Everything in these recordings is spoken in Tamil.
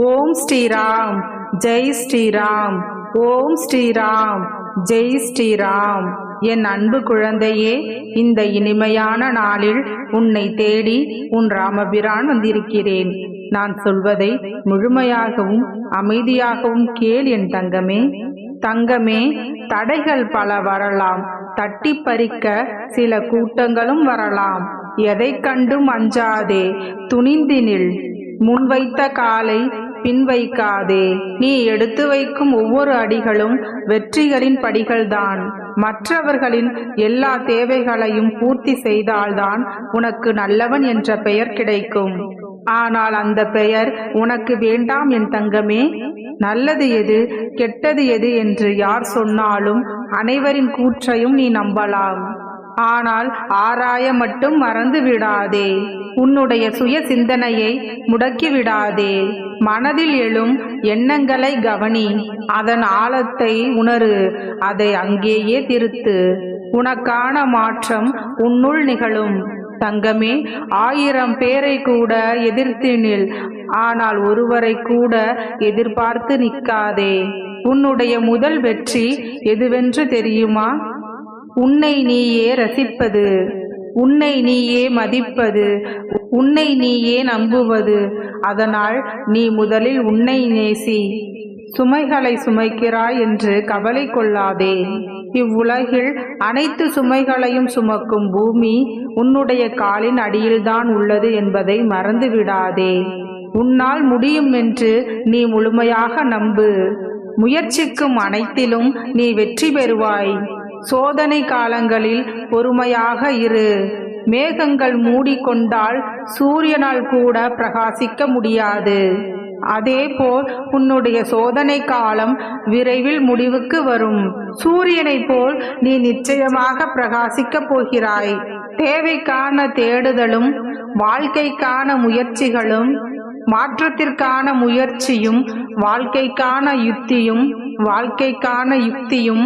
ஓம் ஸ்ரீராம். ஜெய் ஸ்ரீராம். ஓம் ஸ்ரீராம். ஜெய் ஸ்ரீராம். என் அன்பு குழந்தையே இந்த இனிமையான நாளில் உன்னை தேடி உன் ராமபிரான் வந்திருக்கிறேன். நான் சொல்வதை முழுமையாகவும் அமைதியாகவும் கேள் என் தங்கமே. தங்கமே தடைகள் பல வரலாம். தட்டி பறிக்க சில கூட்டங்களும் வரலாம். எதை கண்டும் அஞ்சாதே. துணிந்தினில் முன்வைத்த காலை பின் வைக்காதே நீ எடுத்து வைக்கும் ஒவ்வொரு அடிகளும் வெற்றிகளின் படிகள்தான். மற்றவர்களின் எல்லா தேவைகளையும் பூர்த்தி செய்தால்தான் உனக்கு நல்லவன் என்ற பெயர் கிடைக்கும். ஆனால் அந்த பெயர் உனக்கு வேண்டாம் என் தங்கமே. நல்லது எது கெட்டது எது என்று யார் சொன்னாலும் அனைவரின் கூற்றையும் நீ நம்பலாம். ஆனால் ஆராய மட்டும் மறந்து விடாதே. உன்னுடைய சுய சிந்தனையை முடக்கி விடாதே. மனதில் எழும் எண்ணங்களை கவனி. அதன் ஆழத்தை உணரு. அதை அங்கேயே திருத்து. உனக்கான மாற்றம் உன்னுள் நிகழும். தங்கமே ஆயிரம் பேரை கூட எதிர்த்தினில் ஆனால் ஒருவரை கூட எதிர்பார்த்து நிற்காதே. உன்னுடைய முதல் வெற்றி எதுவென்று தெரியுமா? உன்னை நீயே ரசிப்பது உன்னை நீயே மதிப்பது உன்னை நீயே நம்புவது. அதனால் நீ முதலில் உன்னை நேசி சுமைகளை சுமைக்கிறாய் என்று கவலை கொள்ளாதே. இவ்வுலகில் அனைத்து சுமைகளையும் சுமக்கும் பூமி உன்னுடைய காலின் அடியில்தான் உள்ளது என்பதை மறந்து விடாதே. உன்னால் முடியும் என்று நீ முழுமையாக நம்பு. முயற்சிக்கும் அனைத்திலும் நீ வெற்றி பெறுவாய். சோதனை காலங்களில் பொறுமையாக இரு. மேகங்கள் மூடிக்கொண்டால் சூரியனால் கூட பிரகாசிக்க முடியாது. அதேபோல் உன்னுடைய சோதனை காலம் விரைவில் முடிவுக்கு வரும். சூரியனைப் போல் நீ நிச்சயமாக பிரகாசிக்கப் போகிறாய். தேவைக்கான தேடுதலும் வாழ்க்கைக்கான முயற்சிகளும் மாற்றத்திற்கான முயற்சியும் வாழ்க்கைக்கான யுத்தியும் வாழ்க்கைக்கான யுக்தியும்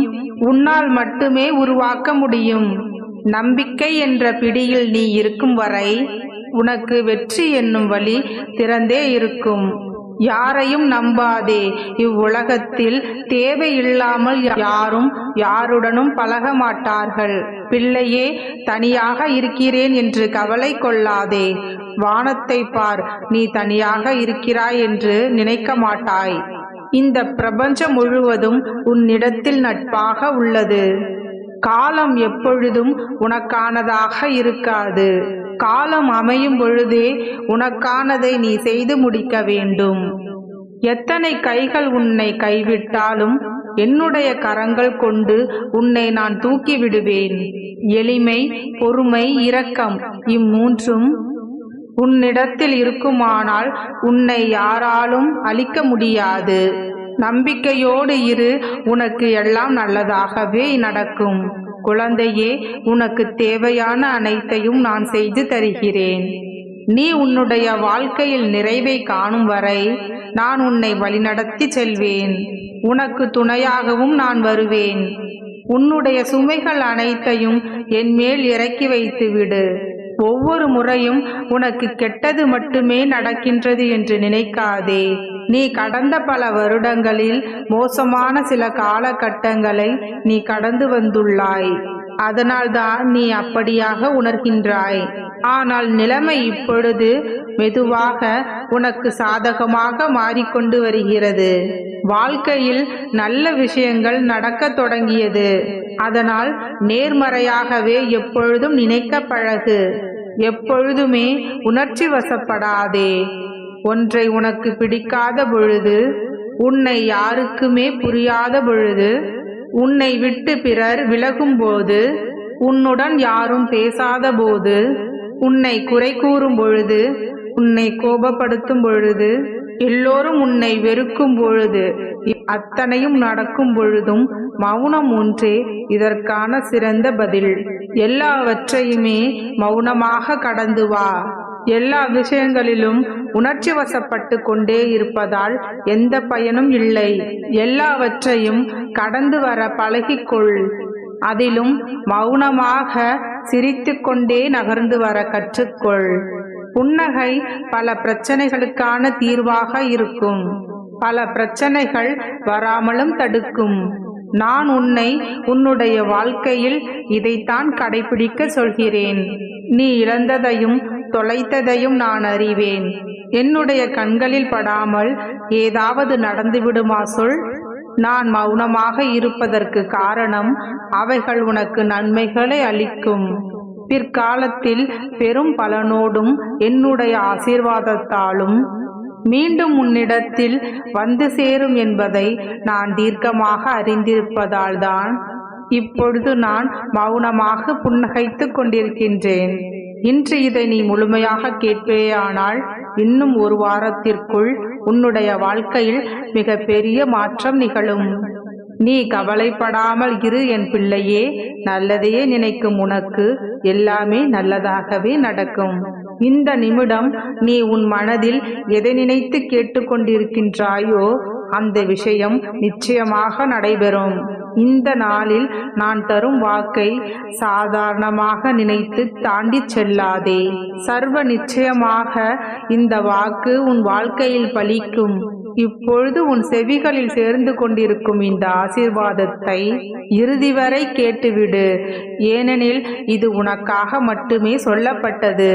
உன்னால் மட்டுமே உருவாக்க முடியும். நம்பிக்கை என்ற பிடியில் நீ இருக்கும் வரை உனக்கு வெற்றி என்னும் வழி திறந்தே இருக்கும். யாரையும் நம்பாதே. இவ்வுலகத்தில் தேவையில்லாமல் யாரும் யாருடனும் பழக மாட்டார்கள். பிள்ளையே தனியாக இருக்கிறேன் என்று கவலை கொள்ளாதே. வானத்தை பார். நீ தனியாக இருக்கிறாய் என்று நினைக்க மாட்டாய். இந்த பிரபஞ்சம் முழுவதும் உன்னிடத்தில் நட்பாக உள்ளது. காலம் எப்பொழுதும் உனக்கானதாக இருக்காது. காலம் அமையும் பொழுதே உனக்கானதை நீ செய்து முடிக்க வேண்டும். எத்தனை கைகள் உன்னை கைவிட்டாலும் என்னுடைய கரங்கள் கொண்டு உன்னை நான் தூக்கி விடுவேன். எளிமை பொறுமை இரக்கம் இம்மூன்றும் உன்னிடத்தில் இருக்குமானால் உன்னை யாராலும் அழிக்க முடியாது. நம்பிக்கையோடு இரு உனக்கு எல்லாம் நல்லதாகவே நடக்கும். குழந்தையே உனக்கு தேவையான அனைத்தையும் நான் செய்து தருகிறேன். நீ உன்னுடைய வாழ்க்கையில் நிறைவை காணும் வரை நான் உன்னை வழிநடத்தி செல்வேன். உனக்கு துணையாகவும் நான் வருவேன். உன்னுடைய சுமைகள் அனைத்தையும் என் மேல் இறக்கி வைத்து விடு ஒவ்வொரு முறையும் உனக்கு கெட்டது மட்டுமே நடக்கின்றது என்று நினைக்காதே. நீ கடந்த பல வருடங்களில் மோசமான சில காலகட்டங்களை நீ கடந்து வந்துள்ளாய். அதனால்தான் நீ அப்படியாக உணர்கின்றாய். ஆனால் நிலைமை இப்பொழுது மெதுவாக உனக்கு சாதகமாக மாறிக்கொண்டு வருகிறது. வாழ்க்கையில் நல்ல விஷயங்கள் நடக்கத் தொடங்கியது. அதனால் நேர்மறையாகவே எப்பொழுதும் நினைக்க பழகு. எப்பொழுதுமே உணர்ச்சி வசப்படாதே. ஒன்றை உனக்கு பிடிக்காத பொழுது உன்னை யாருக்குமே புரியாத பொழுது உன்னை விட்டு பிறர் விலகும்போது உன்னுடன் யாரும் பேசாத போது உன்னை குறை கூறும் பொழுது உன்னை கோபப்படுத்தும் பொழுது எல்லோரும் உன்னை வெறுக்கும் பொழுது அத்தனையும் நடக்கும் பொழுதும் மௌனம் ஒன்றே இதற்கான சிறந்த பதில். எல்லாவற்றையுமே மௌனமாக கடந்து வா. எல்லா விஷயங்களிலும் உணர்ச்சி வசப்பட்டு கொண்டே இருப்பதால் எந்த பயனும் இல்லை. எல்லாவற்றையும் கடந்து வர பழகிக்கொள். அதிலும் மௌனமாக சிரித்து கொண்டே நகர்ந்து வர கற்றுக்கொள். புன்னகை பல பிரச்சனைகளுக்கான தீர்வாக இருக்கும். பல பிரச்சனைகள் வராமலும் தடுக்கும். நான் உன்னை உன்னுடைய வாழ்க்கையில் இதைத்தான் கடைபிடிக்க சொல்கிறேன். நீ இழந்ததையும் தொலைத்ததையும் நான் அறிவேன். என்னுடைய கண்களில் படாமல் ஏதாவது நடந்துவிடுமா சொல்? நான் மௌனமாக இருப்பதற்கு காரணம் அவைகள் உனக்கு நன்மைகளை அளிக்கும். பிற்காலத்தில் பெரும் பலனோடும் என்னுடைய ஆசீர்வாதத்தாலும் மீண்டும் உன்னிடத்தில் வந்து சேரும் என்பதை நான் தீர்க்கமாக அறிந்திருப்பதால்தான் இப்பொழுது நான் மௌனமாக புன்னகைத்துக் கொண்டிருக்கின்றேன். இன்று இதை நீ முழுமையாக கேட்பேயானால் இன்னும் ஒரு வாரத்திற்குள் உன்னுடைய வாழ்க்கையில் மிக பெரிய மாற்றம் நிகழும். நீ கவலைப்படாமல் இரு என் பிள்ளையே நல்லதையே நினைக்கும் உனக்கு எல்லாமே நல்லதாகவே நடக்கும். இந்த நிமிடம் நீ உன் மனதில் எதை நினைத்து கேட்டுக்கொண்டிருக்கின்றாயோ அந்த விஷயம் நிச்சயமாக நடைபெறும். இந்த நாளில் நான் தரும் வாக்கை சாதாரணமாக நினைத்து தாண்டி செல்லாதே. சர்வ நிச்சயமாக இந்த வாக்கு உன் வாழ்க்கையில் பலிக்கும். இப்பொழுது உன் செவிகளில் சேர்ந்து கொண்டிருக்கும் இந்த ஆசீர்வாதத்தை இறுதி வரை கேட்டுவிடு. ஏனெனில் இது உனக்காக மட்டுமே சொல்லப்பட்டது.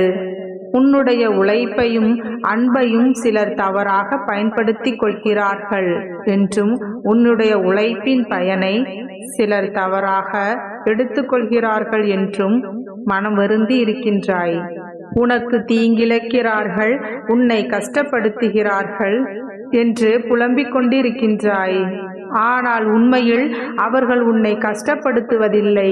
உன்னுடைய உழைப்பையும் அன்பையும் சிலர் தவறாக பயன்படுத்திக் கொள்கிறார்கள் என்றும் உன்னுடைய உழைப்பின் பயனை சிலர் தவறாக எடுத்துக்கொள்கிறார்கள் என்றும் மனம் வருந்தி இருக்கின்றாய். உனக்கு தீங்கிழக்கிறார்கள் உன்னை கஷ்டப்படுத்துகிறார்கள் என்று புலம்பிக் கொண்டிருக்கின்றாய். ஆனால் உண்மையில் அவர்கள் உன்னை கஷ்டப்படுத்துவதில்லை.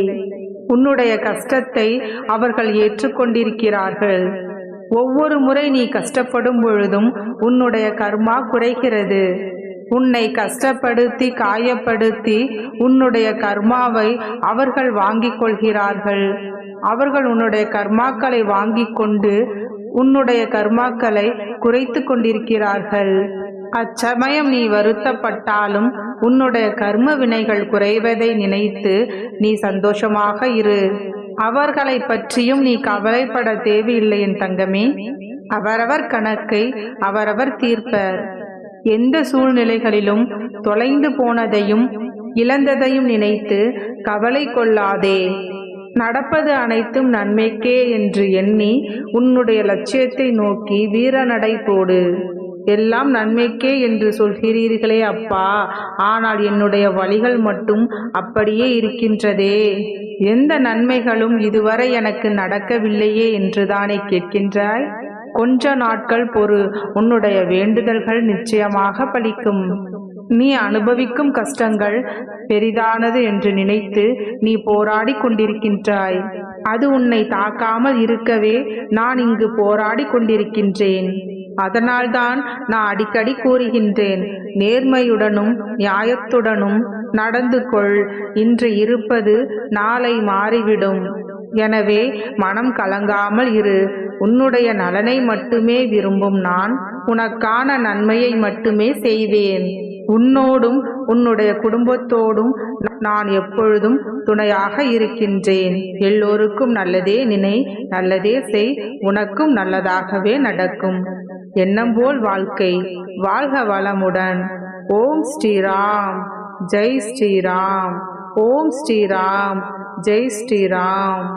உன்னுடைய கஷ்டத்தை அவர்கள் ஏற்றுக்கொண்டிருக்கிறார்கள். ஒவ்வொரு முறை நீ கஷ்டப்படும் பொழுதும் உன்னுடைய கர்மா குறைகிறது. உன்னை கஷ்டப்படுத்தி காயப்படுத்தி உன்னுடைய கர்மாவை அவர்கள் வாங்கிக் கொள்கிறார்கள். அவர்கள் உன்னுடைய கர்மாக்களை வாங்கிக் கொண்டு உன்னுடைய கர்மாக்களை குறைத்து கொண்டிருக்கிறார்கள். அச்சமயம் நீ வருத்தப்பட்டாலும் உன்னுடைய கர்ம வினைகள் குறைவதை நினைத்து நீ சந்தோஷமாக இரு. அவர்களை பற்றியும் நீ கவலைப்பட தேவையில்லை என் தங்கமே. அவரவர் கணக்கை அவரவர் தீர்ப்பர். எந்த சூழ்நிலைகளிலும் தொலைந்து போனதையும் இழந்ததையும் நினைத்து கவலை கொள்ளாதே. நடப்பது அனைத்தும் நன்மைக்கே என்று எண்ணி உன்னுடைய லட்சியத்தை நோக்கி வீரநடை போடு. எல்லாம் நன்மைக்கே என்று சொல்கிறீர்களே அப்பா. ஆனால் என்னுடைய வழிகள் மட்டும் அப்படியே இருக்கின்றதே. எந்த நன்மைகளும் இதுவரை எனக்கு நடக்கவில்லையே என்றுதானே கேட்கின்றாய்? கொஞ்ச நாட்கள் பொறு உன்னுடைய வேண்டுதல்கள் நிச்சயமாக பலிக்கும். நீ அனுபவிக்கும் கஷ்டங்கள் பெரிதானது என்று நினைத்து நீ போராடி கொண்டிருக்கின்றாய். அது உன்னை தாக்காமல் இருக்கவே நான் இங்கு போராடி கொண்டிருக்கின்றேன். அதனால்தான் நான் அடிக்கடி கூறுகின்றேன் நேர்மையுடனும் நியாயத்துடனும் நடந்து கொள் இன்று இருப்பது நாளை மாறிவிடும். எனவே மனம் கலங்காமல் இரு உன்னுடைய நலனை மட்டுமே விரும்பும் நான் உனக்கான நன்மையை மட்டுமே செய்வேன். உன்னோடும் உன்னுடைய குடும்பத்தோடும் நான் எப்பொழுதும் துணையாக இருக்கின்றேன். எல்லோருக்கும் நல்லதே நினை நல்லதே செய் உனக்கும் நல்லதாகவே நடக்கும். எண்ணம் போல் வாழ்க்கை. வாழ்க வளமுடன். ஓம் ஸ்ரீராம். ஜெய் ஸ்ரீராம். ஓம் ஸ்ரீராம். ஜெய் ஸ்ரீராம்.